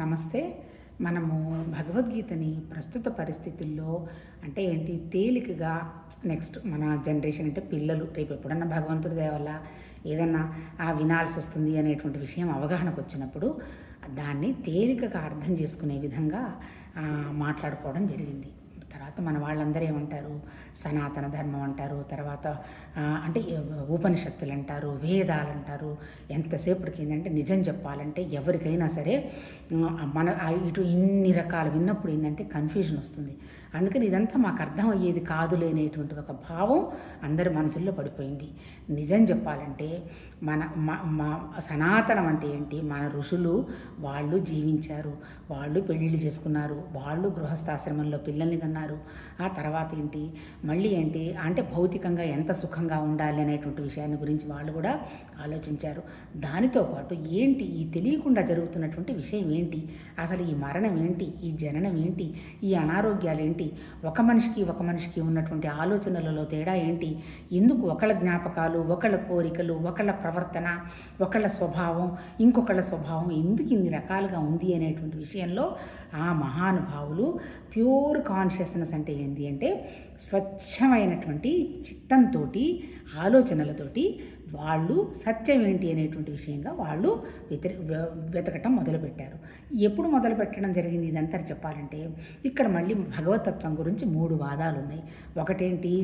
నమస్తే. మనము భగవద్గీతని ప్రస్తుత పరిస్థితుల్లో అంటే ఏంటి తేలికగా నెక్స్ట్ మన జనరేషన్ అంటే పిల్లలు రేపు ఎప్పుడన్నా భగవంతుడి దయ వల్ల ఏదన్నా ఆ వినాల్సి వస్తుంది అనేటువంటి విషయం అవగాహనకు వచ్చినప్పుడు దాన్ని తేలికగా అర్థం చేసుకునే విధంగా మాట్లాడుకోవడం జరిగింది. తర్వాత మన వాళ్ళందరూ ఏమంటారు? సనాతన ధర్మం అంటారు. తర్వాత అంటే ఉపనిషత్తులు అంటారు వేదాలు అంటారు. ఎంతసేపటికి ఏంటంటే నిజం చెప్పాలంటే ఎవరికైనా సరే మన ఇటు ఇన్ని రకాలు విన్నప్పుడు ఏంటంటే కన్ఫ్యూజన్ వస్తుంది. అందుకని ఇదంతా మాకు అర్థం అయ్యేది కాదు అనేటువంటి ఒక భావం అందరి మనసుల్లో పడిపోయింది. నిజం చెప్పాలంటే మన మ- మా సనాతనం అంటే ఏంటి? మన ఋషులు వాళ్ళు జీవించారు వాళ్ళు పెళ్ళిళ్ళు చేసుకున్నారు వాళ్ళు గృహస్థాశ్రమంలో పిల్లల్ని కన్నారు. ఆ తర్వాత ఏంటి? మళ్ళీ ఏంటి? అంటే భౌతికంగా ఎంత సుఖంగా ఉండాలి అనేటువంటి విషయాన్ని గురించి వాళ్ళు కూడా ఆలోచించారు. దానితో పాటు ఏంటి? ఈ తెలియకుండా జరుగుతున్నటువంటి విషయం ఏంటి? అసలు ఈ మరణం ఏంటి? ఈ జననం ఏంటి? ఈ అనారోగ్యాలు ఏంటి? ఒక మనిషికి ఒక మనిషికి ఉన్నటువంటి ఆలోచనలలో తేడా ఏంటి? ఎందుకు ఒకళ్ళ జ్ఞాపకాలు ఒకళ్ళ కోరికలు ఒకళ్ళ ప్రవర్తన ఒకళ్ళ స్వభావం ఇంకొకళ్ళ స్వభావం ఎందుకు ఇన్ని రకాలుగా ఉంది అనేటువంటి విషయంలో ఆ మహానుభావులు ప్యూర్ కాన్షియస్నెస్ అంటే ఏంటి అంటే స్వచ్ఛమైనటువంటి చిత్తంతో ఆలోచనలతోటి వాళ్ళు సత్యం ఏంటి అనేటువంటి విషయంగా వాళ్ళు వెతకటం మొదలుపెట్టారు. ఎప్పుడు మొదలు పెట్టడం జరిగింది ఇదంతా చెప్పాలంటే ఇక్కడ మళ్ళీ భగవతత్వం గురించి మూడు వాదాలు ఉన్నాయి ఒకటేంటి?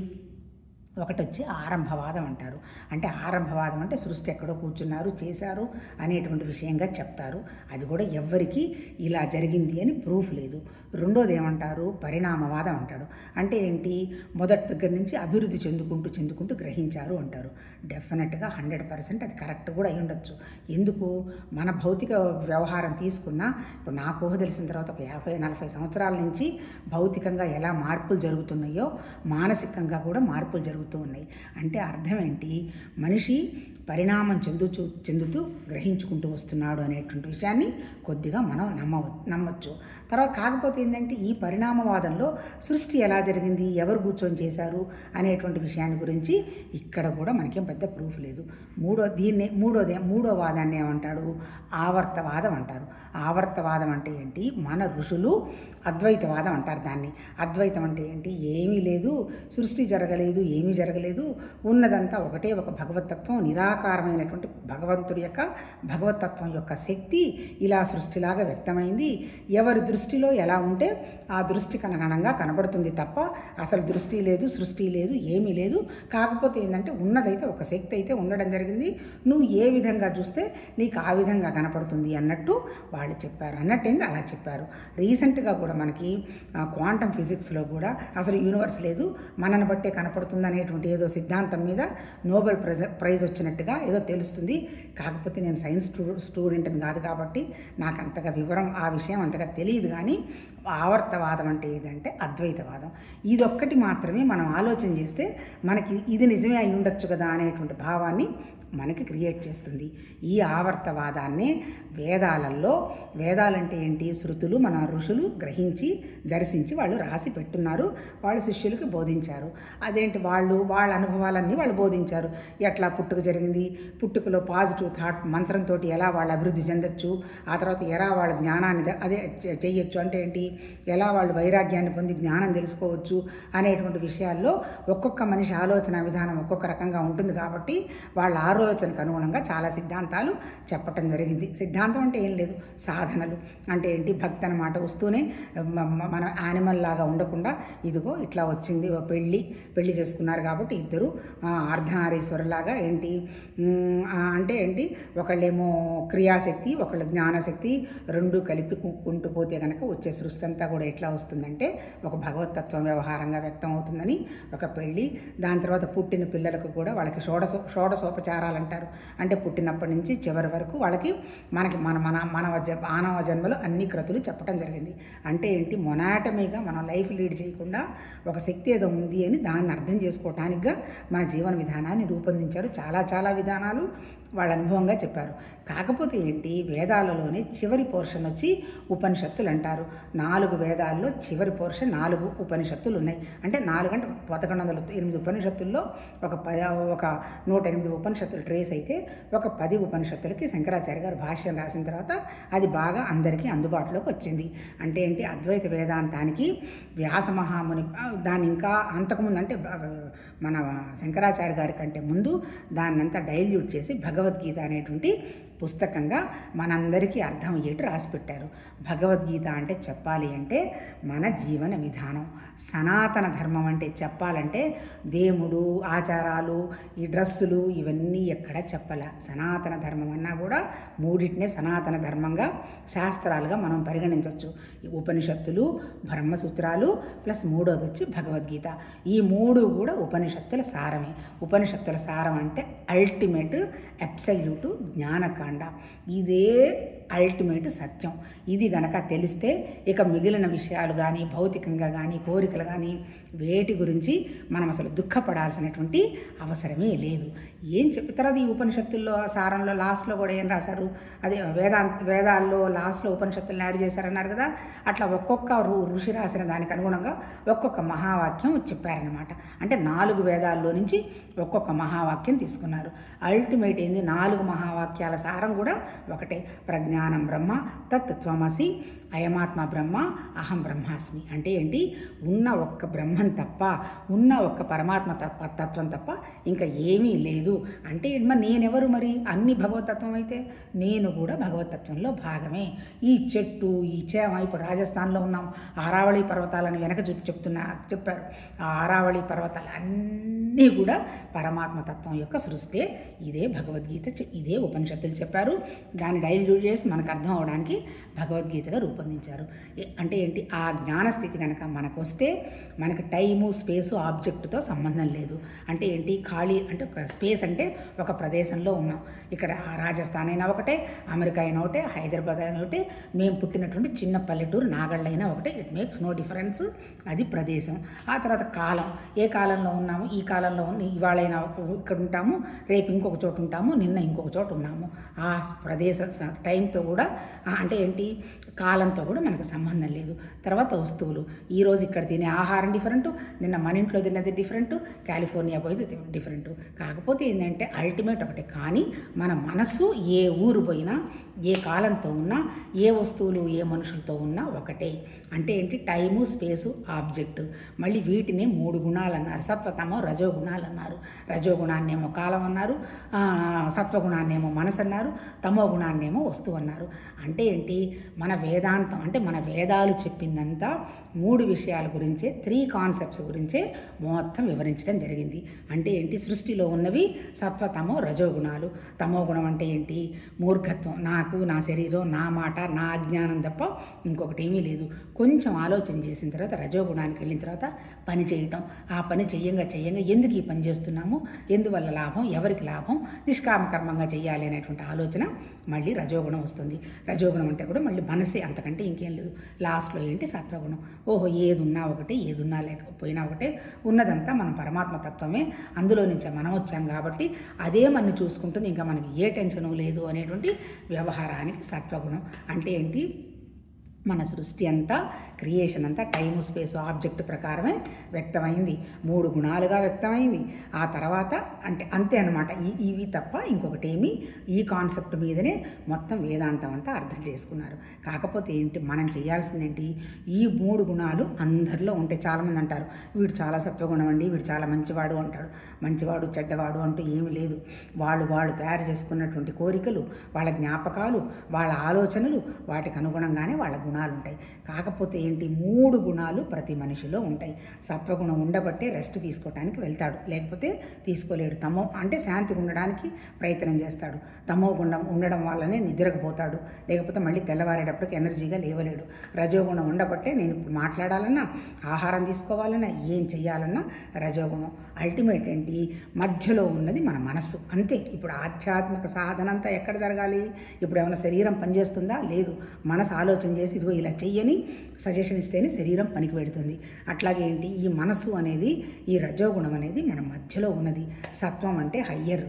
ఒకటి వచ్చి ఆరంభవాదం అంటారు. అంటే ఆరంభవాదం అంటే సృష్టి ఎక్కడో కూర్చున్నారు చేశారు అనేటువంటి విషయంగా చెప్తారు. అది కూడా ఎవ్వరికీ ఇలా జరిగింది అని ప్రూఫ్ లేదు. రెండోది ఏమంటారు? పరిణామవాదం అంటాడు. అంటే ఏంటి? మొదటి దగ్గర నుంచి అభివృద్ధి చెందుకుంటూ చెందుకుంటూ గ్రహించారు అంటారు. డెఫినెట్గా హండ్రెడ్ పర్సెంట్ అది కరెక్ట్ కూడా అయి ఉండొచ్చు. ఎందుకు? మన భౌతిక వ్యవహారం తీసుకున్నా ఇప్పుడు నాకు ఊహ తెలిసిన తర్వాత ఒక యాభై నలభై సంవత్సరాల నుంచి భౌతికంగా ఎలా మార్పులు జరుగుతున్నాయో మానసికంగా కూడా మార్పులు జరుగుతూ ఉన్నాయి. అంటే అర్థం ఏంటి? మనిషి పరిణామం చెందుచు చెందుతూ గ్రహించుకుంటూ వస్తున్నాడు అనేటువంటి విషయాన్ని కొద్దిగా మనం నమ్మ నమ్మొచ్చు. తర్వాత కాకపోతే ఏంటంటే ఈ పరిణామవాదంలో సృష్టి ఎలా జరిగింది ఎవరు కూర్చొని చేశారు అనేటువంటి విషయాన్ని గురించి ఇక్కడ కూడా మనకేం పెద్ద ప్రూఫ్ లేదు. మూడో దీన్ని మూడోదే మూడో వాదాన్ని ఏమంటాడు? ఆవర్తవాదం అంటారు. ఆవర్తవాదం అంటే ఏంటి? మన ఋషులు అద్వైతవాదం అంటారు దాన్ని. అద్వైతం అంటే ఏంటి? ఏమీ లేదు సృష్టి జరగలేదు ఏమీ జరగలేదు ఉన్నదంతా ఒకటే ఒక భగవతత్వం నిరా నిరాకారమైనటువంటి భగవంతుడి యొక్క భగవతత్వం యొక్క శక్తి ఇలా సృష్టిలాగా వ్యక్తమైంది. ఎవరి దృష్టిలో ఎలా ఉంటే ఆ దృష్టి కనగణంగా కనబడుతుంది తప్ప అసలు దృష్టి లేదు సృష్టి లేదు ఏమీ లేదు. కాకపోతే ఏంటంటే ఉన్నదైతే ఒక శక్తి అయితే ఉండడం జరిగింది. నువ్వు ఏ విధంగా చూస్తే నీకు ఆ విధంగా కనపడుతుంది అన్నట్టు వాళ్ళు చెప్పారు. అన్నట్టేంది? అలా చెప్పారు. రీసెంట్గా కూడా మనకి క్వాంటమ్ ఫిజిక్స్లో కూడా అసలు యూనివర్స్ లేదు మనను బట్టే కనపడుతుంది అనేటువంటి ఏదో సిద్ధాంతం మీద నోబెల్ ప్రైజ్ ప్రైజ్ వచ్చినట్టుగా ఏదో తెలుస్తుంది. కాకపోతే నేను సైన్స్ స్టూ స్టూడెంట్ని కాదు కాబట్టి నాకు అంతగా వివరం ఆ విషయం అంతగా తెలియదు కానీ ఆవర్తవాదం అంటే ఏదంటే అద్వైతవాదం. ఇదొక్కటి మాత్రమే మనం ఆలోచన చేస్తే మనకి ఇది నిజమే అయి ఉండొచ్చు కదా అనేటువంటి భావాన్ని మనకి క్రియేట్ చేస్తుంది. ఈ ఆవర్తవాదాన్నే వేదాలలో వేదాలంటే ఏంటి? శృతులు మన ఋషులు గ్రహించి దర్శించి వాళ్ళు రాసి పెట్టున్నారు. వాళ్ళ శిష్యులకి బోధించారు. అదేంటి? వాళ్ళు వాళ్ళ అనుభవాలన్నీ వాళ్ళు బోధించారు. ఎట్లా పుట్టుక జరిగింది? పుట్టుకలో పాజిటివ్ థాట్ మంత్రంతో ఎలా వాళ్ళు అభివృద్ధి చెందొచ్చు? ఆ తర్వాత ఎలా వాళ్ళ జ్ఞానాన్ని అదే చేయొచ్చు చెయ్యొచ్చు? అంటే ఏంటి? ఎలా వాళ్ళు వైరాగ్యాన్ని పొంది జ్ఞానం తెలుసుకోవచ్చు? అనేటువంటి విషయాల్లో ఒక్కొక్క మనిషి ఆలోచన విధానం ఒక్కొక్క రకంగా ఉంటుంది కాబట్టి వాళ్ళ ఆలోచనకు అనుగుణంగా చాలా సిద్ధాంతాలు చెప్పటం జరిగింది. సిద్ధాంతం అంటే ఏం లేదు. సాధనలు అంటే ఏంటి? భక్తి అనమాట వస్తూనే మన యానిమల్ లాగా ఉండకుండా ఇదిగో ఇట్లా వచ్చింది ఓ పెళ్ళి పెళ్ళి చేసుకున్నారు కాబట్టి ఇద్దరు అర్ధనారీశ్వరులాగా ఏంటి? అంటే ఏంటి? ఒకళ్ళేమో క్రియాశక్తి ఒకళ్ళు జ్ఞానశక్తి రెండు కలిపి కుంటూ పోతే కనుక వచ్చే సృష్టి అంతా కూడా ఎట్లా వస్తుందంటే ఒక భగవతత్వం వ్యవహారంగా వ్యక్తం అవుతుందని ఒక పెళ్ళి దాని తర్వాత పుట్టిన పిల్లలకు కూడా వాళ్ళకి షోడశ షోడశోపచారాలు అంటారు అంటే పుట్టినప్పటి నుంచి చివరి వరకు వాళ్ళకి మనకి మన మన మానవ జ మానవ జన్మలో అన్ని క్రతులు చెప్పడం జరిగింది. అంటే ఏంటి? మొనాటమీగా మనం లైఫ్ లీడ్ చేయకుండా ఒక శక్తి ఏదో ఉంది అని దాన్ని అర్థం చేసుకోవటానికిగా మన జీవన విధానాన్ని రూపొందించారు. చాలా చాలా విధానాలు. వాళ్ళ అనుభవంగా చెప్పారు. కాకపోతే ఏంటి? వేదాలలోనే చివరి పోర్షన్ వచ్చి ఉపనిషత్తులు అంటారు. నాలుగు వేదాల్లో చివరి పోర్షన్ నాలుగు ఉపనిషత్తులు ఉన్నాయి. అంటే నాలుగు అంటే పదకొండు వందల ఎనిమిది ఉపనిషత్తుల్లో ఒక పది ఒక నూట ఎనిమిది ఉపనిషత్తులు ట్రేస్ అయితే ఒక పది ఉపనిషత్తులకి శంకరాచార్య గారు భాష్యం రాసిన తర్వాత అది బాగా అందరికీ అందుబాటులోకి వచ్చింది. అంటే ఏంటి? అద్వైత వేదాంతానికి వ్యాస మహాముని దాన్ని ఇంకా అంతకుముందు అంటే మన శంకరాచార్య గారి కంటే ముందు దాన్నంతా డైల్యూట్ చేసి భగ భగవద్గీత అనేటువంటి పుస్తకంగా మనందరికీ అర్థమయ్యేట్టు అయ్యేట్టు రాసిపెట్టారు. భగవద్గీత అంటే చెప్పాలి అంటే మన జీవన విధానం. సనాతన ధర్మం అంటే చెప్పాలంటే దేవుడు ఆచారాలు ఈ డ్రస్సులు ఇవన్నీ ఎక్కడ చెప్పాల. సనాతన ధర్మం అన్నా కూడా మూడింటినే సనాతన ధర్మంగా శాస్త్రాలుగా మనం పరిగణించవచ్చు ఉపనిషత్తులు బ్రహ్మసూత్రాలు ప్లస్ మూడోది వచ్చి భగవద్గీత. ఈ మూడు కూడా ఉపనిషత్తుల సారమే. ఉపనిషత్తుల సారం అంటే అల్టిమేట్ అబ్సల్యూట్ జ్ఞానకాండ. ఇదే అల్టిమేట్ సత్యం. ఇది గనక తెలిస్తే ఇక మిగిలిన విషయాలు కానీ భౌతికంగా కానీ కోరికలు కానీ వేటి గురించి మనం అసలు దుఃఖపడాల్సినటువంటి అవసరమే లేదు. ఏం చెప్పి తర్వాత ఈ ఉపనిషత్తుల్లో సారంలో లాస్ట్లో కూడా ఏం రాశారు? అదే వేదాంత వేదాల్లో లాస్ట్లో ఉపనిషత్తులను యాడ్ చేశారన్నారు కదా? అట్లా ఒక్కొక్క ఋషి రాసిన దానికి అనుగుణంగా ఒక్కొక్క మహావాక్యం చెప్పారనమాట అంటే నాలుగు వేదాల్లో నుంచి ఒక్కొక్క మహావాక్యం తీసుకున్నారు. అల్టిమేట్ ఏంది? నాలుగు మహావాక్యాల సారం కూడా ఒకటే. ప్రజ్ఞ జ్ఞానం బ్రహ్మ తత్ త్వమసి అయమాత్మ బ్రహ్మ అహం బ్రహ్మాస్మి. అంటే ఏంటి? ఉన్న ఒక్క బ్రహ్మం తప్ప ఉన్న ఒక్క పరమాత్మ తప్ప తత్వం తప్ప ఇంకా ఏమీ లేదు. అంటే ఏంటి? మరి నేనెవరు మరి? అన్ని భగవతత్వం అయితే నేను కూడా భగవతత్వంలో భాగమే. ఈ చెట్టు ఈ చేమ ఇప్పుడు రాజస్థాన్లో ఉన్నాం. ఆరావళి పర్వతాలను వెనక చూపి చెప్తున్నా చెప్పారు. ఆ ఆరావళి పర్వతాలు అన్నీ కూడా పరమాత్మ తత్వం యొక్క సృష్టి. ఇదే భగవద్గీత ఇదే ఉపనిషత్తులు చెప్పారు. దాన్ని డైల్యూట్ చేసి మనకు అర్థం అవడానికి భగవద్గీతగా రూపొందించారు. అంటే ఏంటి? ఆ జ్ఞానస్థితి కనుక మనకు వస్తే మనకి టైము స్పేసు ఆబ్జెక్టుతో సంబంధం లేదు. అంటే ఏంటి? ఖాళీ అంటే ఒక స్పేస్ అంటే ఒక ప్రదేశంలో ఉన్నాం. ఇక్కడ రాజస్థాన్ అయినా ఒకటే అమెరికా అయినా ఒకటే హైదరాబాద్ అయినా ఒకటే మేము పుట్టినటువంటి చిన్న పల్లెటూరు నాగళ్ళ అయినా ఒకటే. ఇట్ మేక్స్ నో డిఫరెన్స్ అది ప్రదేశం. ఆ తర్వాత కాలం. ఏ కాలంలో ఉన్నాము? ఈ కాలంలో ఉన్న ఇవాళైనా ఇక్కడ ఉంటాము రేపు ఇంకొక చోటు ఉంటాము నిన్న ఇంకొక చోటు ఉన్నాము. ఆ ప్రదేశ టైంతో టైంతో కూడా అంటే ఏంటి? కాలంతో కూడా మనకు సంబంధం లేదు. తర్వాత వస్తువులు. ఈరోజు ఇక్కడ తినే ఆహారం డిఫరెంట్ నిన్న మన ఇంట్లో తిన్నది డిఫరెంట్ కాలిఫోర్నియా పోయితే డిఫరెంట్ కాకపోతే ఏంటంటే అల్టిమేట్ ఒకటే. కానీ మన మనస్సు ఏ ఊరు పోయినా ఏ కాలంతో ఉన్నా ఏ వస్తువులు ఏ మనుషులతో ఉన్నా ఒకటే. అంటే ఏంటి? Time space object. మళ్ళీ వీటినే మూడు గుణాలు అన్నారు సత్వతమో రజో గుణాలు అన్నారు రజో కాలం అన్నారు. సత్వగుణాన్నేమో మనసు అన్నారు. తమో గుణాన్నేమో వస్తువు అన్నారు. అంటే ఏంటి? మన వేదాంతం అంటే మన వేదాలు చెప్పిందంతా మూడు విషయాల గురించే త్రీ కాన్సెప్ట్స్ గురించే మొత్తం వివరించడం జరిగింది. అంటే ఏంటి? సృష్టిలో ఉన్నవి సత్వతమో రజోగుణాలు. తమో గుణం అంటే ఏంటి? మూర్ఖత్వం. నాకు నా శరీరం నా మాట నా అజ్ఞానం తప్ప ఇంకొకటి ఏమీ లేదు. కొంచెం ఆలోచన చేసిన తర్వాత రజోగుణానికి వెళ్ళిన తర్వాత పని చేయటం. ఆ పని చెయ్యంగా చెయ్యంగా ఎందుకు ఈ పని చేస్తున్నాము? ఎందువల్ల లాభం? ఎవరికి లాభం? నిష్కామకర్మంగా చేయాలి అనేటువంటి ఆలోచన మళ్ళీ రజోగుణం వస్తుంది. రజోగుణం అంటే కూడా మళ్ళీ మనసే అంతకంటే ఇంకేం లేదు. లాస్ట్లో ఏంటి? సత్వగుణం. ఓహో ఏది ఉన్నా ఒకటే ఏది ఉన్నా లేకపోయినా ఒకటే. ఉన్నదంతా మనం పరమాత్మ తత్వమే. అందులో నుంచే మనం వచ్చాం కాబట్టి అదే మనం చూసుకుంటుంది. ఇంకా మనకి ఏ టెన్షను లేదు అనేటువంటి వ్యవహారానికి సత్వగుణం అంటే ఏంటి? మన సృష్టి అంతా క్రియేషన్ అంతా టైము స్పేస్ ఆబ్జెక్ట్ ప్రకారమే వ్యక్తమైంది. మూడు గుణాలుగా వ్యక్తమైంది. ఆ తర్వాత అంటే అంతే అనమాట ఈ ఇవి తప్ప ఇంకొకటి ఈ కాన్సెప్ట్ మీదనే మొత్తం వేదాంతం అంతా అర్థం చేసుకున్నారు. కాకపోతే ఏంటి? మనం చేయాల్సిందేంటి? ఈ మూడు గుణాలు అందరిలో ఉంటాయి చాలామంది అంటారు వీడు చాలా సత్వగుణం అండి వీడు చాలా మంచివాడు అంటాడు మంచివాడు చెడ్డవాడు అంటూ ఏమీ లేదు. వాళ్ళు వాళ్ళు తయారు చేసుకున్నటువంటి కోరికలు వాళ్ళ జ్ఞాపకాలు వాళ్ళ ఆలోచనలు వాటికి అనుగుణంగానే వాళ్ళ గుణాలు గుణాలు ఉంటాయి కాకపోతే ఏంటి? మూడు గుణాలు ప్రతి మనిషిలో ఉంటాయి. సత్వగుణం ఉండబట్టే రెస్ట్ తీసుకోవడానికి వెళ్తాడు. లేకపోతే తీసుకోలేడు. తమో అంటే శాంతిగా ఉండడానికి ప్రయత్నం చేస్తాడు. తమో గుణం ఉండడం వల్లనే నిద్రకపోతాడు. లేకపోతే మళ్ళీ తెల్లవారేటప్పటికి ఎనర్జీగా లేవలేడు. రజోగుణం ఉండబట్టే నేను ఇప్పుడు మాట్లాడాలన్నా ఆహారం తీసుకోవాలన్నా ఏం చేయాలన్నా రజోగుణం. అల్టిమేట్ ఏంటి? మధ్యలో ఉన్నది మన మనస్సు. అంతే. ఇప్పుడు ఆధ్యాత్మిక సాధన అంతా ఎక్కడ జరగాలి? ఇప్పుడు ఏమైనా శరీరం పనిచేస్తుందా? లేదు. మనసు ఆలోచన చేసి ఇదిగో ఇలా చెయ్యని సజెషన్ ఇస్తేనే శరీరం పనికి పెడుతుంది. అట్లాగే ఏంటి? ఈ మనసు అనేది ఈ రజోగుణం అనేది మన మధ్యలో ఉన్నది. సత్వం అంటే హయ్యర్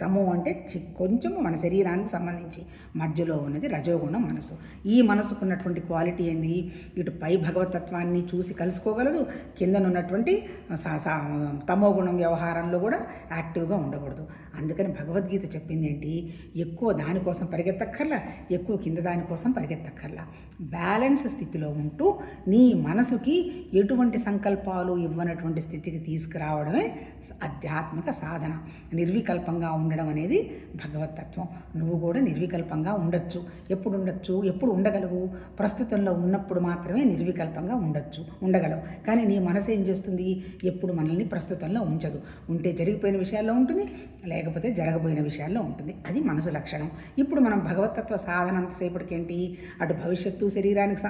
తమో అంటే చి- కొంచెం మన శరీరానికి సంబంధించి మధ్యలో ఉన్నది రజోగుణం మనసు ఈ మనసుకున్నటువంటి క్వాలిటీ ఏంది? ఇటు పై భగవతత్వాన్ని చూసి కలుసుకోగలదు. కిందనున్నటువంటి సా- సా- తమో గుణం వ్యవహారంలో కూడా యాక్టివ్గా ఉండకూడదు. అందుకని భగవద్గీత చెప్పింది ఏంటి ఎక్కువ దానికోసం పరిగెత్తక్కర్లా ఎక్కువ కింద దానికోసం పరిగెత్తక్కర్లా. బ్యాలెన్స్ స్థితిలో ఉంటూ నీ మనసుకి ఎటువంటి సంకల్పాలు ఇవ్వనటువంటి స్థితికి తీసుకురావడమే ఆధ్యాత్మిక సాధన. నిర్వికల్పంగా ఉండడం అనేది భగవతత్వం. నువ్వు కూడా నిర్వికల్పంగా ఉండొచ్చు. ఎప్పుడు ఉండొచ్చు? ఎప్పుడు ఉండగలవు? ప్రస్తుతంలో ఉన్నప్పుడు మాత్రమే నిర్వికల్పంగా ఉండొచ్చు ఉండగలవు. కానీ నీ మనసు ఏం చేస్తుంది? ఎప్పుడు మనల్ని ప్రస్తుతంలో ఉంచదు. ఉంటే జరిగిపోయిన విషయాల్లో ఉంటుంది లేకపోతే జరగబోయిన విషయాల్లో ఉంటుంది. అది మనసు లక్షణం. ఇప్పుడు మనం భగవతత్వ సాధన అంతసేపటికి ఏంటి? అటు భవిష్యత్తు శరీరానికి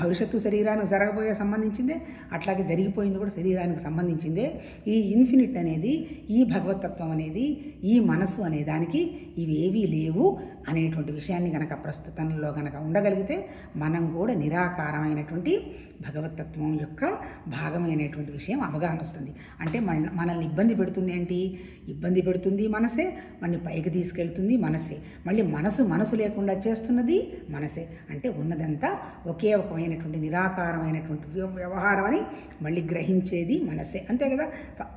భవిష్యత్తు శరీరానికి జరగబోయే సంబంధించిందే అట్లాగే జరిగిపోయింది కూడా శరీరానికి సంబంధించిందే. ఈ ఇన్ఫినిట్ అనేది ఈ భగవతత్వం అనేది ఈ మనసు అనే దానికి ఇవేవీ లేవు అనేటువంటి విషయాన్ని కనుక ప్రస్తుతంలో కనుక ఉండగలిగితే మనం కూడా నిరాకారమైనటువంటి భగవతత్వం యొక్క భాగమైనటువంటి విషయం అవగాహన వస్తుంది. అంటే మన మనల్ని ఇబ్బంది పెడుతుంది ఏంటి? ఇబ్బంది పెడుతుంది మనసే మనని పైకి తీసుకెళ్తుంది మనసే. మళ్ళీ మనసు మనసు లేకుండా చేస్తున్నది మనసే. అంటే ఉన్నదంతా ఒకే ఒకమైనటువంటి నిరాకారమైనటువంటి వ్యవహారం అని మళ్ళీ గ్రహించేది మనసే. అంతే కదా?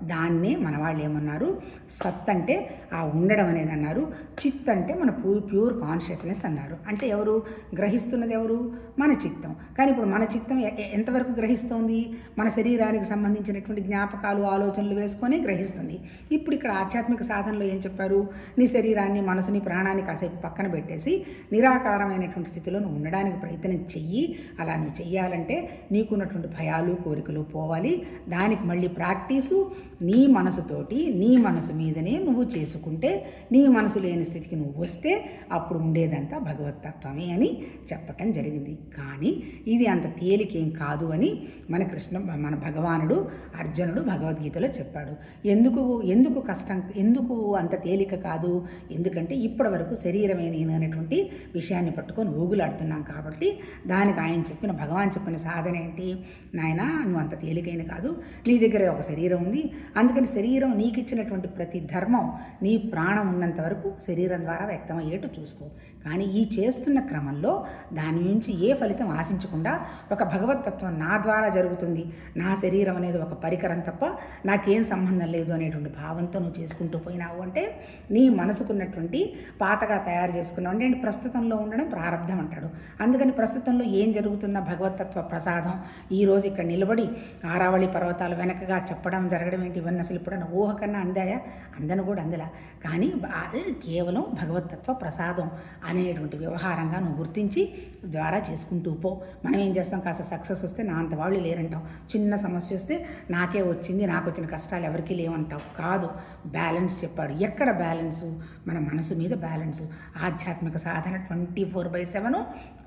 దాన్నే మన వాళ్ళు ఏమన్నారు? సత్ అంటే ఆ ఉండడం అనేది అన్నారు. చిత్ అంటే మన ప్యూ ప్యూర్ కాన్షియస్నెస్ అన్నారు. అంటే ఎవరు? గ్రహిస్తున్నది ఎవరు? మన చిత్తం. కానీ ఇప్పుడు మన చిత్తం ఎంతవరకు గ్రహిస్తోంది? మన శరీరానికి సంబంధించినటువంటి జ్ఞాపకాలు ఆలోచనలు వేసుకొని గ్రహిస్తుంది. ఇప్పుడు ఇక్కడ ఆధ్యాత్మిక సాధనలో ఏం చెప్పారు? నీ శరీరాన్ని మనసుని ప్రాణాన్ని కాసేపు పక్కన పెట్టేసి నిరాకారమైనటువంటి స్థితిలో నువ్వు ఉండడానికి ప్రయత్నం చెయ్యి. అలా నువ్వు చెయ్యాలంటే నీకున్నటువంటి భయాలు కోరికలు పోవాలి. దానికి మళ్ళీ ప్రాక్టీసు. నీ మనసుతోటి నీ మనసు మీదనే నువ్వు చేసుకుంటే నీ మనసు లేని స్థితికి నువ్వు వస్తే అప్పుడు ఉండేదంతా భగవతత్వమే అని చెప్పటం జరిగింది. కానీ ఇది అంత తేలికేం కాదు అని మన కృష్ణ మన భగవానుడు అర్జునుడు భగవద్గీతలో చెప్పాడు. ఎందుకు ఎందుకు కష్టం ఎందుకు అంత తేలిక కాదు? ఎందుకంటే ఇప్పటి వరకు శరీరమే నేను అనేటువంటి విషయాన్ని పట్టుకొని ఊగులాడుతున్నాం కాబట్టి దానికి ఆయన చెప్పిన భగవాన్ చెప్పిన సాధన ఏంటి? నాయన నువ్వు అంత తేలికైన కాదు. నీ దగ్గర ఒక శరీరం ఉంది. అందుకని శరీరం నీకు ఇచ్చినటువంటి ప్రతి ధర్మం నీ ప్రాణం ఉన్నంత వరకు శరీరం ద్వారా వ్యక్తమయ్యేట్టు చూసుకో. కానీ ఈ చేస్తున్న క్రమంలో దాని నుంచి ఏ ఫలితం ఆశించకుండా ఒక భగవతత్వం నా ద్వారా జరుగుతుంది. నా శరీరం అనేది ఒక పరికరం తప్ప నాకేం సంబంధం లేదు అనేటువంటి భావంతో నువ్వు చేసుకుంటూ పోయినావు అంటే నీ మనసుకున్నటువంటి పాతగా తయారు చేసుకున్నావు అంటే ప్రస్తుతంలో ఉండడం ప్రారంధం అంటాడు. అందుకని ప్రస్తుతంలో ఏం జరుగుతున్న భగవతత్వ ప్రసాదం? ఈరోజు ఇక్కడ నిలబడి ఆరావళి పర్వతాలు వెనకగా చెప్పడం జరగడం ఏంటి? ఇవన్నీ అసలు ఇప్పుడన్నా ఊహ కన్నా అందాయా? అందను కూడా అందలా. కానీ అది కేవలం భగవతత్వ ప్రసాదం. అనేటువంటి వ్యవహారంగా నువ్వు గుర్తించి ద్వారా చేసుకుంటూ పో. మనం ఏం చేస్తాం? కాస్త సక్సెస్ వస్తే నా అంత వాళ్ళు లేరంటాం చిన్న సమస్య వస్తే నాకే వచ్చింది నాకు వచ్చిన కష్టాలు ఎవరికీ లేవంటావు. కాదు బ్యాలెన్స్ చెప్పాడు. ఎక్కడ బ్యాలెన్సు? మన మనసు మీద బ్యాలెన్సు. ఆధ్యాత్మిక సాధన ట్వంటీ ఫోర్ బై సెవెన్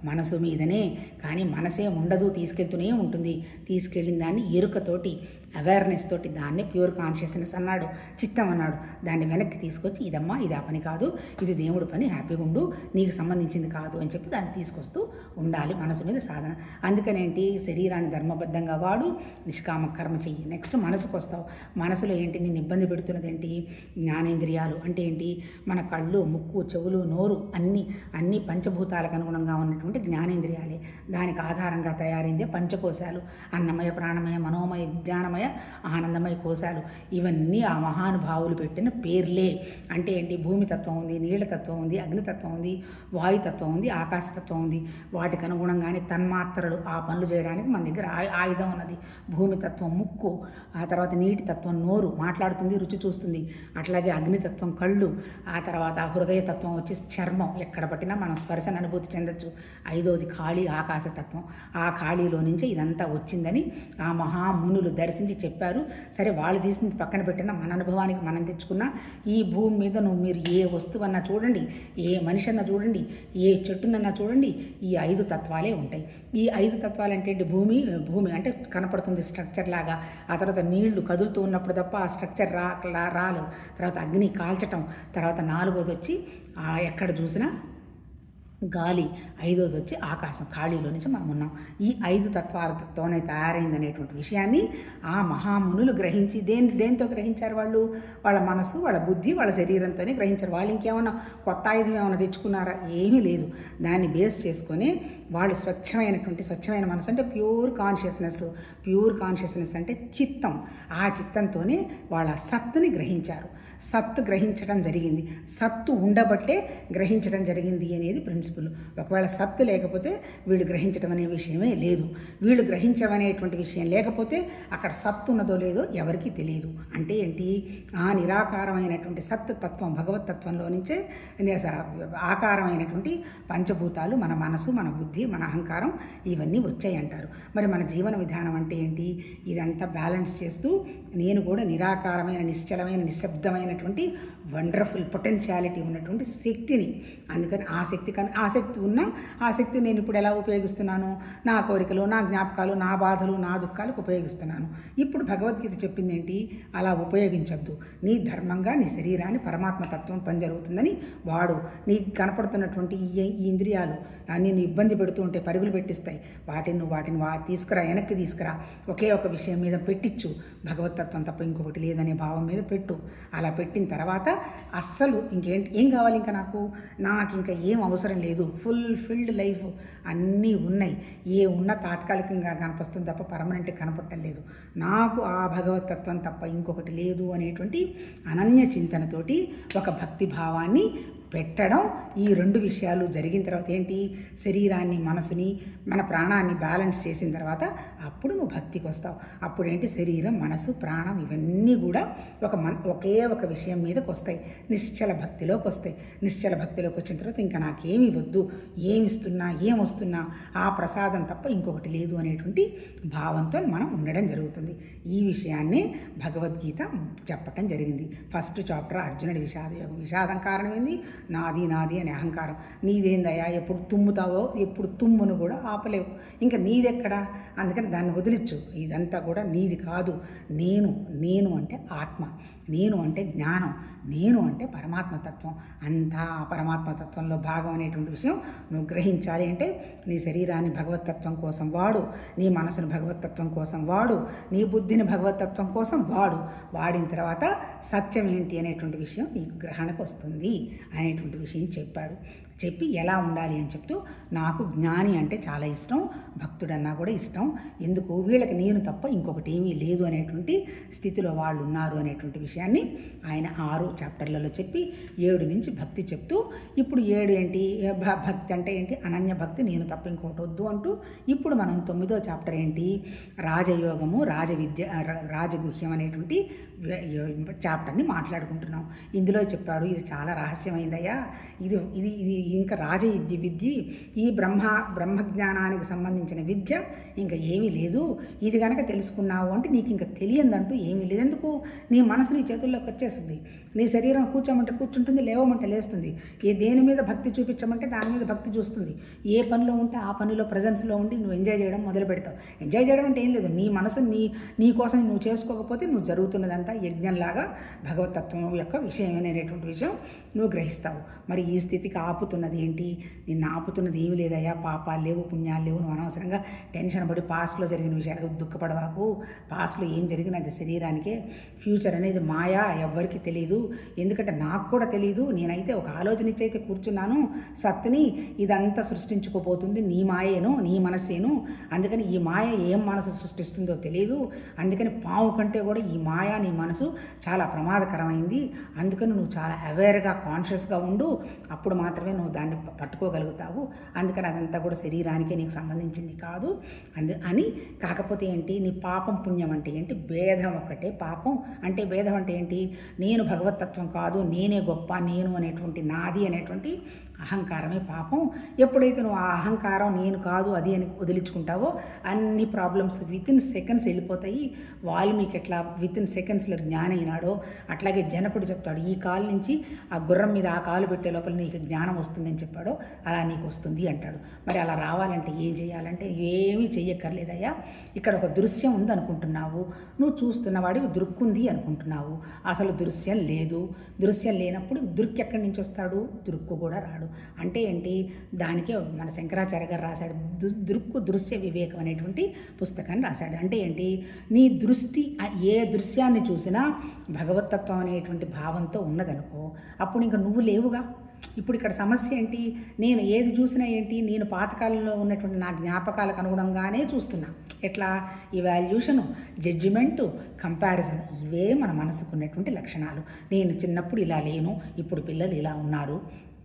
మనసు మీదనే. కానీ మనసే ఉండదు తీసుకెళ్తూనే ఉంటుంది. తీసుకెళ్ళిన దాన్ని ఎరుకతోటి అవేర్నెస్ తోటి దాన్ని ప్యూర్ కాన్షియస్నెస్ అన్నాడు చిత్తం అన్నాడు. దాన్ని వెనక్కి తీసుకొచ్చి ఇదమ్మా ఇది ఆ పని కాదు ఇది దేవుడి పని హ్యాపీగా ఉండు నీకు సంబంధించింది కాదు అని చెప్పి దాన్ని తీసుకొస్తూ ఉండాలి మనసు మీద సాధన. అందుకనేంటి? శరీరాన్ని ధర్మబద్ధంగా వాడు నిష్కామ కర్మ చెయ్యి. నెక్స్ట్ మనసుకు వస్తావు. మనసులో ఏంటి? నేను ఇబ్బంది పెడుతున్నది ఏంటి జ్ఞానేంద్రియాలు అంటే ఏంటి? మన కళ్ళు ముక్కు చెవులు నోరు అన్ని అన్ని పంచభూతాలకు అనుగుణంగా ఉన్నటువంటి జ్ఞానేంద్రియాలే. దానికి ఆధారంగా తయారైందే పంచకోశాలు. అన్నమయ ప్రాణమయ మనోమయ విజ్ఞానమయ ఆనందమయ కోశాలు. ఇవన్నీ ఆ మహానుభావులు పెట్టిన పేర్లే. అంటే ఏంటి? భూమితత్వం ఉంది నీళ్ళతత్వం ఉంది అగ్నితత్వం ఉంది వాయుతత్వం ఉంది ఆకాశతత్వం ఉంది. వాటికి అనుగుణంగానే తన్మాత్రలు ఆ పనులు చేయడానికి మన దగ్గర ఆయు- ఆయుధం ఉన్నది. భూమితత్వం ముక్కు ఆ తర్వాత నీటి తత్వం నోరు మాట్లాడుతుంది రుచి చూస్తుంది. అట్లాగే అగ్నితత్వం కళ్ళు ఆ తర్వాత హృదయతత్వం వచ్చి చర్మం. ఎక్కడ పట్టినా మనం స్పర్శను అనుభూతి చెందొచ్చు. ఐదోది ఖాళీ ఆకాశతత్వం ఆ ఖాళీలో నుంచే ఇదంతా వచ్చిందని ఆ మహామునులు దర్శించి చెప్పారు. సరే వాళ్ళు తీసింది పక్కన పెట్టిన మన అనుభవానికి మనం తెచ్చుకున్న ఈ భూమి మీద నువ్వు మీరు ఏ వస్తువన్నా చూడండి ఏ మనిషి అన్నా చూడండి ఏ చెట్టునన్నా చూడండి ఈ ఐదు తత్వాలే ఉంటాయి. ఈ ఐదు తత్వాలు అంటే భూమి భూమి అంటే కనపడుతుంది స్ట్రక్చర్ లాగా. ఆ తర్వాత నీళ్ళు కదులుతూ ఉన్నప్పుడు తప్ప ఆ స్ట్రక్చర్ రా రాలు తర్వాత అగ్ని కాల్చటం తర్వాత నాలుగోది వచ్చి ఎక్కడ చూసినా గాలి ఐదోది వచ్చి ఆకాశం ఖాళీలో నుంచి మనం ఉన్నాం. ఈ ఐదు తత్వాలతోనే తయారైంది అనేటువంటి విషయాన్ని ఆ మహామునులు గ్రహించి దేని దేంతో గ్రహించారు వాళ్ళు? వాళ్ళ మనసు వాళ్ళ బుద్ధి వాళ్ళ శరీరంతోనే గ్రహించారు. వాళ్ళు ఇంకేమన్నా కొత్త ఆయుధం ఏమైనా తెచ్చుకున్నారా? ఏమీ లేదు. దాన్ని బేస్ చేసుకొని వాళ్ళు స్వచ్ఛమైనటువంటి స్వచ్ఛమైన మనసు అంటే ప్యూర్ కాన్షియస్నెస్ ప్యూర్ కాన్షియస్నెస్ అంటే చిత్తం. ఆ చిత్తంతోనే వాళ్ళ సత్తుని గ్రహించారు. సత్తు గ్రహించడం జరిగింది. సత్తు ఉండబట్టే గ్రహించడం జరిగింది అనేది ప్రిన్సిపల్ ఒకవేళ సత్తు లేకపోతే వీళ్ళు గ్రహించడం అనే విషయమే లేదు. వీళ్ళు గ్రహించమనేటువంటి విషయం లేకపోతే అక్కడ సత్తు ఉన్నదో లేదో ఎవరికీ తెలియదు. అంటే ఏంటి? ఆ నిరాకారమైనటువంటి సత్ తత్వం భగవత్ తత్వంలో నుంచే ఆకారమైనటువంటి పంచభూతాలు మన మనసు మన బుద్ధి మన అహంకారం ఇవన్నీ వచ్చాయి అంటారు మరి మన జీవన విధానం అంటే ఏంటి? ఇదంతా బ్యాలెన్స్ చేస్తూ నేను కూడా నిరాకారమైన నిశ్చలమైన నిశ్శబ్దమైనటువంటి వండర్ఫుల్ పొటెన్షియాలిటీ ఉన్నటువంటి శక్తిని. అందుకని ఆ శక్తి కానీ ఆ శక్తి ఉన్న ఆ శక్తి నేను ఇప్పుడు ఎలా ఉపయోగిస్తున్నాను? నా కోరికలు నా జ్ఞాపకాలు నా బాధలు నా దుఃఖాలకు ఉపయోగిస్తున్నాను. ఇప్పుడు భగవద్గీత చెప్పింది ఏంటి అలా ఉపయోగించద్దు. నీ ధర్మంగా నీ శరీరాన్ని పరమాత్మ తత్వం పని జరుగుతుందని వాడు నీకు కనపడుతున్నటువంటి ఈ ఇంద్రియాలు నిన్ను ఇబ్బంది పెడుతూ ఉంటే పరుగులు పెట్టిస్తాయి. వాటిని నువ్వు వాటిని వా తీసుకురా వెనక్కి తీసుకురా. ఒకే ఒక విషయం మీద పెట్టించు భగవతత్వం తప్ప ఇంకొకటి లేదనే భావం మీద పెట్టు. అలా పెట్టిన తర్వాత అస్సలు ఇంకేంటి ఏం కావాలి ఇంకా నాకు? నాకు ఇంకా ఏం అవసరం లేదు. ఫుల్ ఫిల్డ్ లైఫ్ అన్నీ ఉన్నాయి. ఏ ఉన్న తాత్కాలికంగా కనిపిస్తుంది తప్ప పర్మనెంట్ కనపడటం లేదు. నాకు ఆ భగవతత్వం తప్ప ఇంకొకటి లేదు అనేటువంటి అనన్య చింతనతోటి ఒక భక్తి భావాన్ని పెట్టడం ఈ రెండు విషయాలు జరిగిన తర్వాత ఏంటి? శరీరాన్ని మనసుని మన ప్రాణాన్ని బ్యాలెన్స్ చేసిన తర్వాత అప్పుడు నువ్వు భక్తికి వస్తావు. అప్పుడు ఏంటి? శరీరం మనసు ప్రాణం ఇవన్నీ కూడా ఒక మన ఒకే ఒక విషయం మీదకి వస్తాయి. నిశ్చల భక్తిలోకి వస్తాయి. నిశ్చల భక్తిలోకి వచ్చిన తర్వాత ఇంకా నాకేమి వద్దు. ఏమిస్తున్నా ఏం వస్తున్నా ఆ ప్రసాదం తప్ప ఇంకొకటి లేదు అనేటువంటి భావంతో మనం ఉండడం జరుగుతుంది. ఈ విషయాన్నే భగవద్గీత చెప్పటం జరిగింది. ఫస్ట్ చాప్టర్ అర్జునుడి విషాద యోగం. విషాదం కారణమైంది నాది నాది అనే అహంకారం. నీదేందయ్యా ఎప్పుడు తుమ్ముతావో ఎప్పుడు తుమ్మును కూడా ఆపలేవు. ఇంకా నీదెక్కడా? అందుకని దాన్ని వదిలిచ్చు ఇదంతా కూడా నీది కాదు. నేను నేను అంటే ఆత్మ. నేను అంటే జ్ఞానం నేను అంటే పరమాత్మతత్వం. అంతా పరమాత్మతత్వంలో భాగం అనేటువంటి విషయం నువ్వు గ్రహించాలి అంటే నీ శరీరాన్ని భగవతత్వం కోసం వాడు నీ మనసును భగవతత్వం కోసం వాడు నీ బుద్ధిని భగవతత్వం కోసం వాడు. వాడిన తర్వాత సత్యం ఏంటి అనేటువంటి విషయం నీకు గ్రహణకు వస్తుంది అనేటువంటి విషయం చెప్పాడు. చెప్పి ఎలా ఉండాలి అని చెప్తూ నాకు జ్ఞాని అంటే చాలా ఇష్టం భక్తుడన్నా కూడా ఇష్టం. ఎందుకు? వీళ్ళకి నేను తప్ప ఇంకొకటి ఏమీ లేదు అనేటువంటి స్థితిలో వాళ్ళు ఉన్నారు అనేటువంటి విషయాన్ని ఆయన ఆరు చాప్టర్లలో చెప్పి ఏడు నుంచి భక్తి చెప్తూ ఇప్పుడు ఏడు ఏంటి? భక్తి అంటే ఏంటి? అనన్య భక్తి నేను తప్ప ఇంకొకటి వద్దు అంటూ ఇప్పుడు మనం తొమ్మిదో చాప్టర్ ఏంటి? రాజయోగము రాజవిద్య రాజగుహ్యం అనేటువంటి చాప్టర్ని మాట్లాడుకుంటున్నాం. ఇందులో చెప్పాడు ఇది చాలా రహస్యమైందయ్యా. ఇది ఇది ఇది ఇంకా రాజ విద్య. ఈ బ్రహ్మ బ్రహ్మజ్ఞానానికి సంబంధించిన విద్య ఇంకా ఏమీ లేదు. ఇది కనుక తెలుసుకున్నావు అంటే నీకు ఇంకా తెలియదంటూ ఏమీ లేదు. ఎందుకు? నీ మనసు నీ చేతుల్లోకి వచ్చేస్తుంది నీ శరీరం కూర్చోమంటే కూర్చుంటుంది లేవమంటే లేస్తుంది. ఏ దేని మీద భక్తి చూపించమంటే దాని మీద భక్తి చూస్తుంది. ఏ పనిలో ఉంటే ఆ పనిలో ప్రజెన్స్లో ఉండి నువ్వు ఎంజాయ్ చేయడం మొదలు పెడతావు ఎంజాయ్ చేయడం అంటే ఏం లేదు. నీ మనసు నీ నీ కోసం నువ్వు చేసుకోకపోతే నువ్వు జరుగుతున్నదంతా యజ్ఞంలాగా భగవతత్వం యొక్క విషయం అనేటువంటి విషయం నువ్వు గ్రహిస్తావు. మరి ఈ స్థితికి ఆపుతున్నది ఏంటి? నిన్ను ఆపుతున్నది ఏమి లేదయ్యా పాపాలు లేవు పుణ్యాలు లేవు నువ్వు అనవసరంగా టెన్షన్ పడి పాస్ట్లో జరిగిన విషయాలకు దుఃఖపడవాకు పాస్ట్లో ఏం జరిగినది శరీరానికే. ఫ్యూచర్ అనేది మాయా ఎవ్వరికి తెలియదు ఎందుకంటే నాకు కూడా తెలియదు నేనైతే ఒక ఆలోచన ఇచ్చి అయితే కూర్చున్నాను. సత్తుని ఇదంతా సృష్టించుకోపోతుంది నీ మాయేను నీ మనసేను అందుకని ఈ మాయ ఏం మనసు సృష్టిస్తుందో తెలియదు అందుకని పాము కంటే కూడా ఈ మాయా నీ మనసు చాలా ప్రమాదకరమైంది. అందుకని నువ్వు చాలా అవేర్గా కాన్షియస్గా ఉండు. అప్పుడు మాత్రమే నువ్వు దాన్ని పట్టుకోగలుగుతావు. అందుకని అదంతా కూడా శరీరానికే నీకు సంబంధించింది కాదు. అందు అని కాకపోతే ఏంటి? నీ పాపం పుణ్యం అంటే ఏంటి? భేదం ఒక్కటే పాపం. అంటే భేదం అంటే ఏంటి? నేను భగవతత్వం కాదు నేనే గొప్ప నేను అనేటువంటి నాది అనేటువంటి అహంకారమే పాపం. ఎప్పుడైతే నువ్వు ఆ అహంకారం నేను కాదు అది అని వదిలించుకుంటావో అన్ని ప్రాబ్లమ్స్ విత్ ఇన్ సెకండ్స్ వెళ్ళిపోతాయి. వాల్మీకి ఎట్లా విత్ ఇన్ సెకండ్స్లో జ్ఞానం అయినాడో అట్లాగే జనకుడు చెప్తాడు ఈ కాలు నుంచి ఆ గుర్రం మీద ఆ కాలు పెట్టే లోపల నీకు జ్ఞానం వస్తుందని చెప్పాడో అలా నీకు వస్తుంది అంటాడు. మరి అలా రావాలంటే ఏం చేయాలంటే ఏమీ చెయ్యక్కర్లేదయ్యా. ఇక్కడ ఒక దృశ్యం ఉంది అనుకుంటున్నావు నువ్వు చూస్తున్నవాడివి దృక్కుంది అనుకుంటున్నావు. అసలు దృశ్యం లేదు. దృశ్యం లేనప్పుడు దృక్ ఎక్కడి నుంచి వస్తాడు? దృక్కు కూడా రాడు. అంటే ఏంటి? దానికే మన శంకరాచార్య గారు రాశాడు. దు- దృక్కు దృశ్య వివేకం అనేటువంటి పుస్తకాన్ని రాశాడు. అంటే ఏంటి? నీ దృష్టి ఏ దృశ్యాన్ని చూసినా భగవతత్వం అనేటువంటి భావంతో ఉన్నదనుకో అప్పుడు ఇంకా నువ్వు లేవుగా. ఇప్పుడు ఇక్కడ సమస్య ఏంటి? నేను ఏది చూసినా ఏంటి? నేను పాతకాలంలో ఉన్నటువంటి నా జ్ఞాపకాలకు అనుగుణంగానే చూస్తున్నా. ఎట్లా? ఇవాల్యూషను జడ్జిమెంటు కంపారిజన్ ఇవే మన మనసుకున్నటువంటి లక్షణాలు. నేను చిన్నప్పుడు ఇలా లేను ఇప్పుడు పిల్లలు ఇలా ఉన్నారు.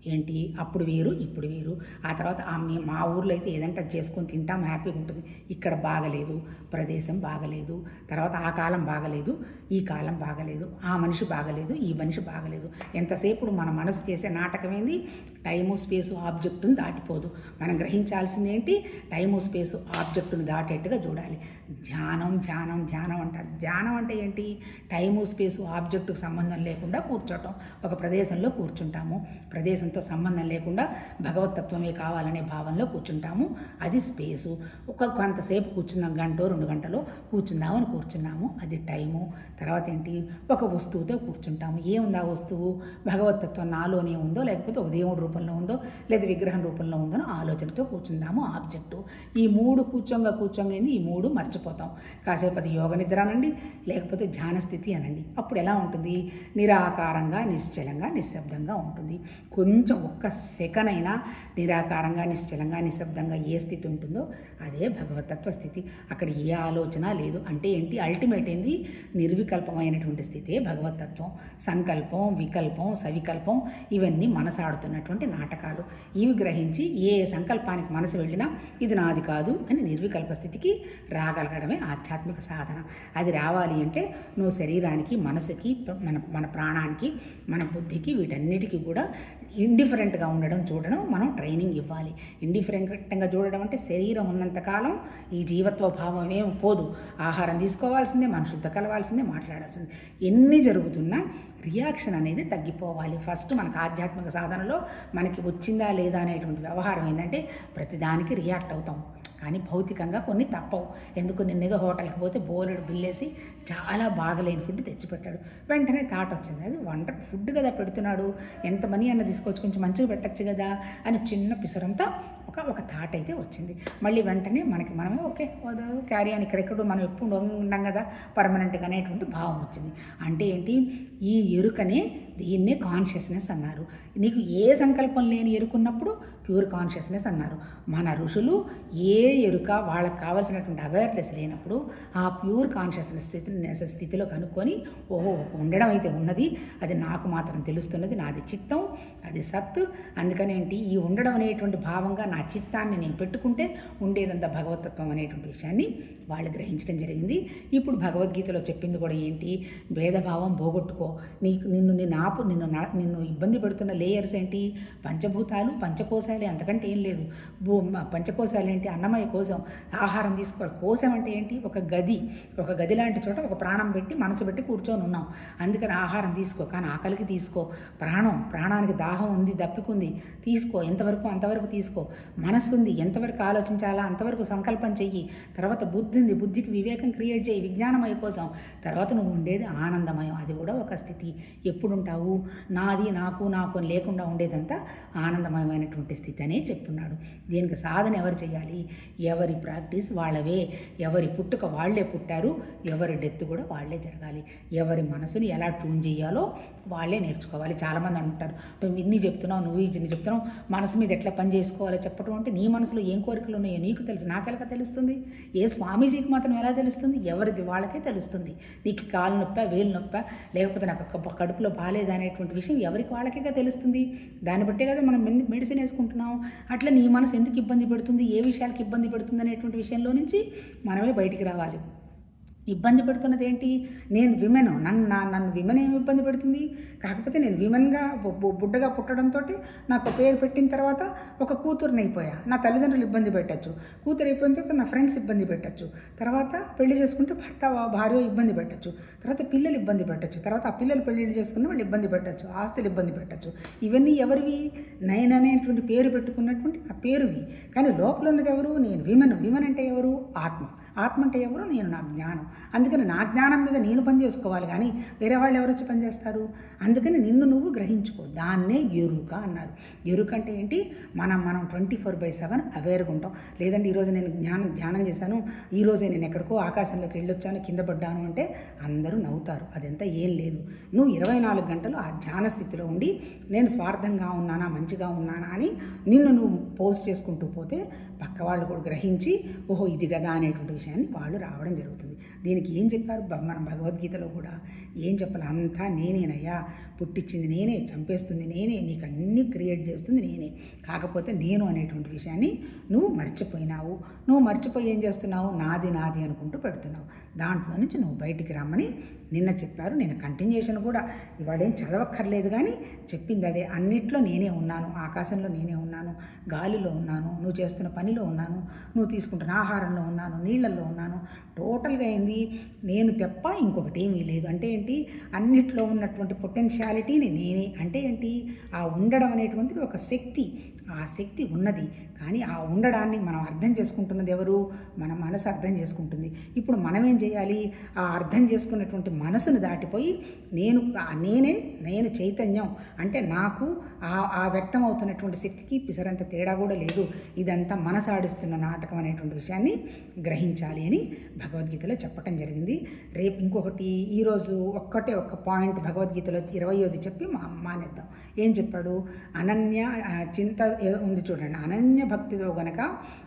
ఏంటి? అప్పుడు వేరు ఇప్పుడు వేరు. ఆ తర్వాత ఆ మీ మా ఊర్లో అయితే ఏదంటే చేసుకొని తింటాం హ్యాపీగా ఉంటుంది. ఇక్కడ బాగలేదు ప్రదేశం బాగలేదు తర్వాత ఆ కాలం బాగలేదు ఈ కాలం బాగలేదు ఆ మనిషి బాగలేదు ఈ మనిషి బాగలేదు. ఎంతసేపు మన మనసు చేసే నాటకం ఏంది? టైము స్పేసు ఆబ్జెక్టును దాటిపోదు. మనం గ్రహించాల్సింది ఏంటి? టైము స్పేసు ఆబ్జెక్టును దాటేట్టుగా చూడాలి. ధ్యానం ధ్యానం ధ్యానం అంటారు. ధ్యానం అంటే ఏంటి? టైము స్పేసు ఆబ్జెక్టుకు సంబంధం లేకుండా కూర్చోటం. ఒక ప్రదేశంలో కూర్చుంటాము. ప్రదేశంతో సంబంధం లేకుండా భగవతత్వమే కావాలనే భావనలో కూర్చుంటాము. అది స్పేసు. ఒక కొంతసేపు కూర్చుందాం గంట రెండు గంటలో కూర్చుందామని కూర్చున్నాము. అది టైము. తర్వాత ఏంటి? ఒక వస్తువుతో కూర్చుంటాము. ఏముంది ఆ వస్తువు? భగవతత్వం నాలోనే ఉందో లేకపోతే ఒక దేవుడి రూపంలో ఉందో లేదా విగ్రహం రూపంలో ఉందో ఆలోచనతో కూర్చుందాము. ఆబ్జెక్టు. ఈ మూడు కూర్చోంగా కూర్చోంగా ఈ మూడు మర్చిపోతాం. కాసేపు అది యోగ నిద్ర అనండి లేకపోతే ధ్యాన స్థితి అనండి. అప్పుడు ఎలా ఉంటుంది? నిరాకారంగా నిశ్చలంగా నిశ్శబ్దంగా ఉంటుంది. కొంచెం ఒక్క సెకన్ అయినా నిరాకారంగా నిశ్చలంగా నిశ్శబ్దంగా ఏ స్థితి ఉంటుందో అదే భగవతత్వ స్థితి. అక్కడ ఏ ఆలోచన లేదు. అంటే ఏంటి? అల్టిమేట్ ఏంది? నిర్వికల్పమైనటువంటి స్థితే భగవతత్వం. సంకల్పం వికల్పం సవికల్పం ఇవన్నీ మనసాడుతున్నటువంటి నాటకాలు. ఇవి గ్రహించి ఏ సంకల్పానికి మనసు వెళ్ళినా ఇది నాది కాదు అని నిర్వికల్ప స్థితికి రాగలగడమే ఆధ్యాత్మిక సాధన. అది రావాలి అంటే నువ్వు శరీరానికి మనసుకి మన మన ప్రాణానికి మన బుద్ధికి వీటన్నిటికీ కూడా ఇండిఫరెంట్గా ఉండడం చూడడం మనం ట్రైనింగ్ ఇవ్వాలి. ఇండిఫరెంట్గా చూడడం అంటే శరీరం ఉన్నంతకాలం ఈ జీవత్వ భావం ఏం పోదు. ఆహారం తీసుకోవాల్సిందే మనుషులతో కలవాల్సిందే మాట్లాడాల్సిందే. ఎన్ని జరుగుతున్నా రియాక్షన్ అనేది తగ్గిపోవాలి. ఫస్ట్ మనకు ఆధ్యాత్మిక సాధనలో మనకి వచ్చిందా లేదా అనేటువంటి వ్యవహారం ఏంటంటే ప్రతిదానికి రియాక్ట్ అవుతాం. కానీ భౌతికంగా కొన్ని తప్పవు. ఎందుకు? నిన్నగా హోటల్కి పోతే బోలెడు బిల్లేసి చాలా బాగలేని ఫుడ్ తెచ్చిపెట్టాడు. వెంటనే థాట్ వచ్చింది. అది వండర్ ఫుడ్ కదా పెడుతున్నాడు. ఎంత మనీ అన్న తీసుకొచ్చి కొంచెం మంచిగా పెట్టచ్చు కదా అని చిన్న పిసరంతా ఒక ఒక థాట్ అయితే వచ్చింది. మళ్ళీ వెంటనే మనకి మనమే ఓకే క్యారీ అని ఇక్కడెక్కడ మనం ఎప్పుడు ఉండం కదా పర్మనెంట్గా అనేటువంటి భావం వచ్చింది. అంటే ఏంటి? ఈ ఎరుకనే దీన్నే కాన్షియస్నెస్ అన్నారు. నీకు ఏ సంకల్పం లేని ఎరుకున్నప్పుడు ప్యూర్ కాన్షియస్నెస్ అన్నారు. మన ఋషులు ఏ ఎరుక వాళ్ళకి కావాల్సినటువంటి అవేర్నెస్ లేనప్పుడు ఆ ప్యూర్ కాన్షియస్నెస్ స్థితి స్థితిలో కనుక్కొని ఓహో ఉండడం అయితే ఉన్నది అది నాకు మాత్రం తెలుస్తున్నది నాది చిత్తం అది సత్ అందుకని ఏంటి ఈ ఉండడం అనేటువంటి భావంగా నా చిత్తాన్ని నేను పెట్టుకుంటే ఉండేదంతా భగవతత్వం అనేటువంటి విషయాన్ని వాళ్ళు గ్రహించడం జరిగింది. ఇప్పుడు భగవద్గీతలో చెప్పింది కూడా ఏంటి భేదభావం పోగొట్టుకో నీకు నిన్ను నిన్ను ఆపు నిన్ను నిన్ను ఇబ్బంది పెడుతున్న లేయర్స్ ఏంటి పంచభూతాలు పంచకోశాలు అంతకంటే ఏం లేదు. భూ పంచకోశాలు ఏంటి? అన్నమయ కోసం ఆహారం తీసుకోవాలి కోశం అంటే ఏంటి? ఒక గది. ఒక గది లాంటి చోట ఒక ప్రాణం పెట్టి మనసు పెట్టి కూర్చొని ఉన్నాం. అందుకని ఆహారం తీసుకో కానీ ఆకలికి తీసుకో. ప్రాణం ప్రాణానికి దాహం ఉంది దప్పికుంది. తీసుకో ఎంతవరకు అంతవరకు తీసుకో. మనస్సు ఉంది ఎంతవరకు ఆలోచించాలా అంతవరకు సంకల్పం చెయ్యి. తర్వాత బుద్ధి ఉంది బుద్ధికి వివేకం క్రియేట్ చేయి విజ్ఞానమయ కోసం. తర్వాత నువ్వు ఉండేది ఆనందమయం. అది కూడా ఒక స్థితి. ఎప్పుడుంటావు? నాది నాకు నాకు అని లేకుండా ఉండేదంతా ఆనందమయమైనటువంటి స్థితి అనే చెప్తున్నాడు. దీనికి సాధన ఎవరు చేయాలి? ఎవరి ప్రాక్టీస్ వాళ్ళవే. ఎవరి పుట్టుక వాళ్ళే పుట్టారు. ఎవరి డెత్ కూడా వాళ్ళే జరగాలి. ఎవరి మనసుని ఎలా ట్యూన్ చేయాలో వాళ్ళే నేర్చుకోవాలి. చాలామంది అంటారు నువ్వు ఇన్ని చెప్తున్నావు నువ్వు ఇన్ని చెప్తున్నావు మనసు మీద ఎట్లా పని చేసుకోవాలో? చెప్పడం అంటే నీ మనసులో ఏం కోరికలు ఉన్నాయో నీకు తెలుసు. నాకెలా తెలుస్తుంది? ఏ స్వామీజీకి మాత్రం ఎలా తెలుస్తుంది? ఎవరిది వాళ్ళకే తెలుస్తుంది. నీకు కాలు నొప్ప వేలు నొప్ప? లేకపోతే నాకు కడుపులో బాగాలేదు? అనేటువంటి విషయం ఎవరికి వాళ్ళకే తెలుస్తుంది? దాన్ని బట్టే కదా మనం మెడిసిన్ వేసుకుంటాం అనుకుంటున్నాం అట్లా నీ మనసు ఎందుకు ఇబ్బంది పెడుతుంది? ఏ విషయాలకు ఇబ్బంది పెడుతుంది అనేటువంటి విషయంలో నుంచి మనమే బయటికి రావాలి. ఇబ్బంది పెడుతున్నది ఏంటి నేను విమెన్. నన్ను నా నన్ను విమెన్ ఏమి ఇబ్బంది పెడుతుంది? కాకపోతే నేను విమెన్గా బుడ్డగా పుట్టడంతో నాకు పేరు పెట్టిన తర్వాత ఒక కూతురుని అయిపోయా. నా తల్లిదండ్రులు ఇబ్బంది పెట్టచ్చు. కూతురు అయిపోయిన తర్వాత నా ఫ్రెండ్స్ ఇబ్బంది పెట్టచ్చు. తర్వాత పెళ్ళి చేసుకుంటే భర్త భార్య ఇబ్బంది పెట్టచ్చు. తర్వాత పిల్లలు ఇబ్బంది పెట్టచ్చు. తర్వాత ఆ పిల్లలు పెళ్ళిళ్ళు చేసుకున్న వాళ్ళు ఇబ్బంది పెట్టచ్చు. ఆస్తులు ఇబ్బంది పెట్టచ్చు. ఇవన్నీ ఎవరివి? నయన్ అనేటువంటి పేరు పెట్టుకున్నటువంటి నా పేరువి. కానీ లోపల ఉన్నది ఎవరు? నేను విమెన్. విమెన్ అంటే ఎవరు? ఆత్మ. ఆత్మ అంటే ఎవరు నేను నా జ్ఞానం. అందుకని నా జ్ఞానం మీద నేను పని చేసుకోవాలి కానీ వేరే వాళ్ళు ఎవరు వచ్చి పనిచేస్తారు అందుకని నిన్ను నువ్వు గ్రహించుకో. దాన్నే ఎరుక అన్నారు. ఎరుక అంటే ఏంటి? మనం మనం ట్వంటీ ఫోర్ బై సెవెన్ అవేర్గా ఉంటాం. లేదంటే ఈరోజు నేను జ్ఞానం ధ్యానం చేశాను. ఈరోజే నేను ఎక్కడికో ఆకాశంలోకి వెళ్ళొచ్చాను కింద పడ్డాను అంటే అందరూ నవ్వుతారు. అదంతా ఏం లేదు. నువ్వు ఇరవై నాలుగు గంటలు ఆ ధ్యాన స్థితిలో ఉండి నేను స్వార్థంగా ఉన్నానా మంచిగా ఉన్నానా అని నిన్ను నువ్వు పోస్ట్ చేసుకుంటూ పోతే పక్క వాళ్ళు కూడా గ్రహించి ఓహో ఇది కదా అనేటువంటి విషయాన్ని వాళ్ళు రావడం జరుగుతుంది. దీనికి ఏం చెప్పారు? మన భగవద్గీతలో కూడా ఏం చెప్పాలి? అంతా నేనేనయ్యా పుట్టించింది నేనే చంపేస్తుంది నేనే నీకు అన్నీ క్రియేట్ చేస్తుంది నేనే. కాకపోతే నేను అనేటువంటి విషయాన్ని నువ్వు మర్చిపోయినావు. నువ్వు మర్చిపోయి ఏం చేస్తున్నావు? నాది నాది అనుకుంటూ పెడుతున్నావు. దాంట్లో నుంచి నువ్వు బయటికి రమ్మని నిన్న చెప్పారు. నేను కంటిన్యూషన్ కూడా ఇవాడేం ఏం చదవక్కర్లేదు కానీ చెప్పింది అదే. అన్నిట్లో నేనే ఉన్నాను. ఆకాశంలో నేనే ఉన్నాను. గాలిలో ఉన్నాను. నువ్వు చేస్తున్న పనిలో ఉన్నాను. నువ్వు తీసుకుంటున్న ఆహారంలో ఉన్నాను. నీళ్ళల్లో ఉన్నాను. టోటల్గా ఏంది? నేను తెప్ప ఇంకొకటి ఏమీ లేదు. అంటే ఏంటి? అన్నిట్లో ఉన్నటువంటి పొటెన్షియాలిటీని నేనే అంటే ఏంటి? ఆ ఉండడం అనేటువంటిది ఒక శక్తి. ఆ శక్తి ఉన్నది. కానీ ఆ ఉండడాన్ని మనం అర్థం చేసుకుంటున్నది ఎవరు? మన మనసు అర్థం చేసుకుంటుంది. ఇప్పుడు మనం ఏం చేయాలి? ఆ అర్థం చేసుకున్నటువంటి మనసును దాటిపోయి నేను నేనే నేను చైతన్యం అంటే నాకు ఆ ఆ వ్యక్తం అవుతున్నటువంటి శక్తికి పిసరంత తేడా కూడా లేదు. ఇదంతా మనసు ఆడిస్తున్న నాటకం అనేటువంటి విషయాన్ని గ్రహించాలి అని భగవద్గీతలో చెప్పటం జరిగింది. రేపు ఇంకొకటి ఈరోజు ఒక్కటే ఒక్క పాయింట్ భగవద్గీతలో ఇరవయోది చెప్పి మా మానేద్దాం. ఏం చెప్పాడు? అనన్య చింత ఉంది చూడండి. అనన్య భక్తితో గనక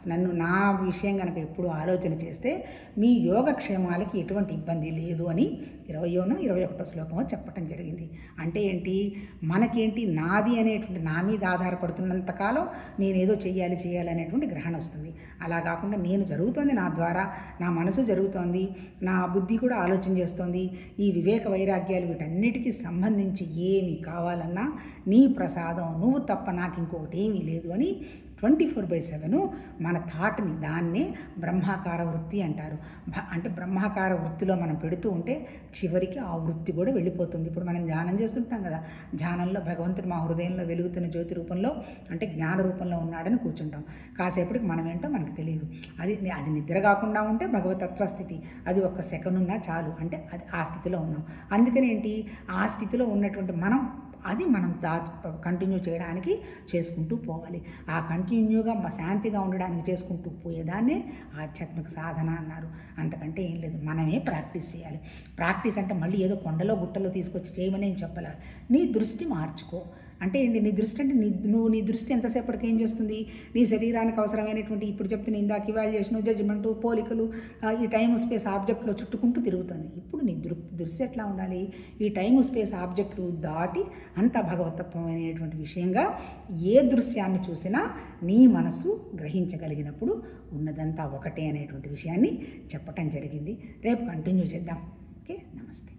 నన్ను నా విషయం గనక ఎప్పుడు ఆలోచన చేస్తే మీ యోగక్షేమాలకి ఎటువంటి ఇబ్బంది లేదు అని ఇరవయోనో ఇరవై ఒకటో శ్లోకమో చెప్పటం జరిగింది. అంటే ఏంటి? మనకేంటి నాది అనేటువంటి నా మీద ఆధారపడుతున్నంతకాలం నేనేదో చేయాలి చేయాలి అనేటువంటి గ్రహణ వస్తుంది. అలా కాకుండా నేను జరుగుతోంది నా ద్వారా నా మనసు జరుగుతోంది నా బుద్ధి కూడా ఆలోచన చేస్తోంది ఈ వివేక వైరాగ్యాలు వీటన్నిటికీ సంబంధించి ఏమి కావాలన్నా నీ ప్రసాదం నువ్వు తప్ప నాకు ఇంకొకటి ఏమీ లేదు అని ట్వంటీ ఫోర్ బై సెవెన్ మన థాట్ని దాన్నే బ్రహ్మాకార వృత్తి అంటారు. అంటే బ్రహ్మాకార వృత్తిలో మనం పెడుతూ ఉంటే చివరికి ఆ వృత్తి కూడా వెళ్ళిపోతుంది. ఇప్పుడు మనం ధ్యానం చేస్తుంటాం కదా ధ్యానంలో భగవంతుడు మా హృదయంలో వెలుగుతున్న జ్యోతి రూపంలో అంటే జ్ఞాన రూపంలో ఉన్నాడని కూర్చుంటాం. కాసేపటికి మనం ఏంటో మనకు తెలియదు. అది అది నిద్ర కాకుండా ఉంటే భగవతత్వ స్థితి అది ఒక్క సెకండ్ ఉన్నా చాలు. అంటే అది ఆ స్థితిలో ఉన్నాం. అందుకని ఏంటి? ఆ స్థితిలో ఉన్నటువంటి మనం అది మనం దా కంటిన్యూ చేయడానికి చేసుకుంటూ పోవాలి. ఆ కంటిన్యూగా శాంతిగా ఉండడానికి చేసుకుంటూ పోయేదాన్నే ఆధ్యాత్మిక సాధన అన్నారు. అంతకంటే ఏం లేదు. మనమే ప్రాక్టీస్ చేయాలి. ప్రాక్టీస్ అంటే మళ్ళీ ఏదో కొండలో గుట్టలో తీసుకొచ్చి చేయమని నేను చెప్పాల? నీ దృష్టి మార్చుకో. అంటే ఏంటి? నీ దృష్టి అంటే నీ నువ్వు నీ దృష్టి ఎంతసేపటికి ఏం చేస్తుంది? నీ శరీరానికి అవసరమైనటువంటి ఇప్పుడు చెప్తున్న ఇందాక ఇవాల్యుయేషన్ జడ్జిమెంట్ పోలికలు ఈ టైం స్పేస్ ఆబ్జెక్ట్లో చుట్టుకుంటూ తిరుగుతుంది. ఇప్పుడు నీ దృ దృష్టి ఎట్లా ఉండాలి? ఈ టైం స్పేస్ ఆబ్జెక్టులు దాటి అంత భగవతత్వం అనేటువంటి విషయంగా ఏ దృశ్యాన్ని చూసినా నీ మనసు గ్రహించగలిగినప్పుడు ఉన్నదంతా ఒకటే అనేటువంటి విషయాన్ని చెప్పటం జరిగింది. రేపు కంటిన్యూ చేద్దాం. ఓకే? నమస్తే.